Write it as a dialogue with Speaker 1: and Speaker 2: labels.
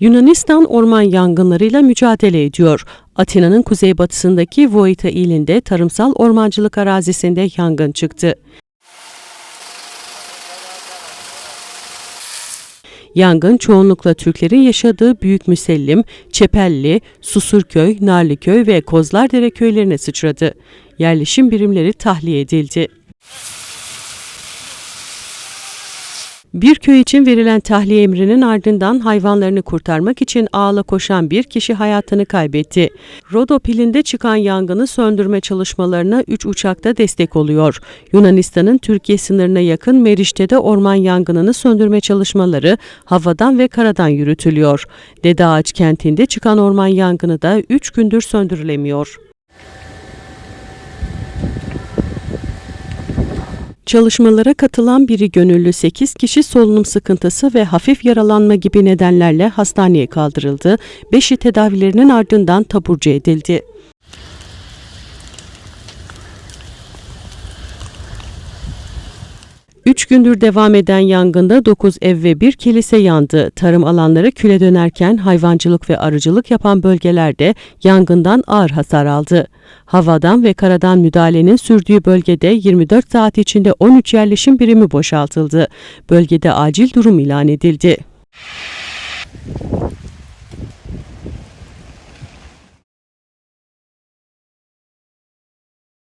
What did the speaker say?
Speaker 1: Yunanistan orman yangınlarıyla mücadele ediyor. Atina'nın kuzeybatısındaki Voita ilinde tarımsal ormancılık arazisinde yangın çıktı. Yangın çoğunlukla Türklerin yaşadığı Büyük Müsellim, Çepelli, Susurköy, Narlıköy ve Kozlardere köylerine sıçradı. Yerleşim birimleri tahliye edildi. Bir köy için verilen tahliye emrinin ardından hayvanlarını kurtarmak için ağla koşan bir kişi hayatını kaybetti. Rodopil'inde çıkan yangını söndürme çalışmalarına 3 uçakta destek oluyor. Yunanistan'ın Türkiye sınırına yakın Meriç'te de orman yangınını söndürme çalışmaları havadan ve karadan yürütülüyor. Dede Ağaç kentinde çıkan orman yangını da 3 gündür söndürülemiyor. Çalışmalara katılan biri gönüllü 8 kişi solunum sıkıntısı ve hafif yaralanma gibi nedenlerle hastaneye kaldırıldı. 5'i tedavilerinin ardından taburcu edildi. Üç gündür devam eden yangında 9 ev ve bir kilise yandı. Tarım alanları küle dönerken hayvancılık ve arıcılık yapan bölgelerde yangından ağır hasar aldı. Havadan ve karadan müdahalenin sürdüğü bölgede 24 saat içinde 13 yerleşim birimi boşaltıldı. Bölgede acil durum ilan edildi.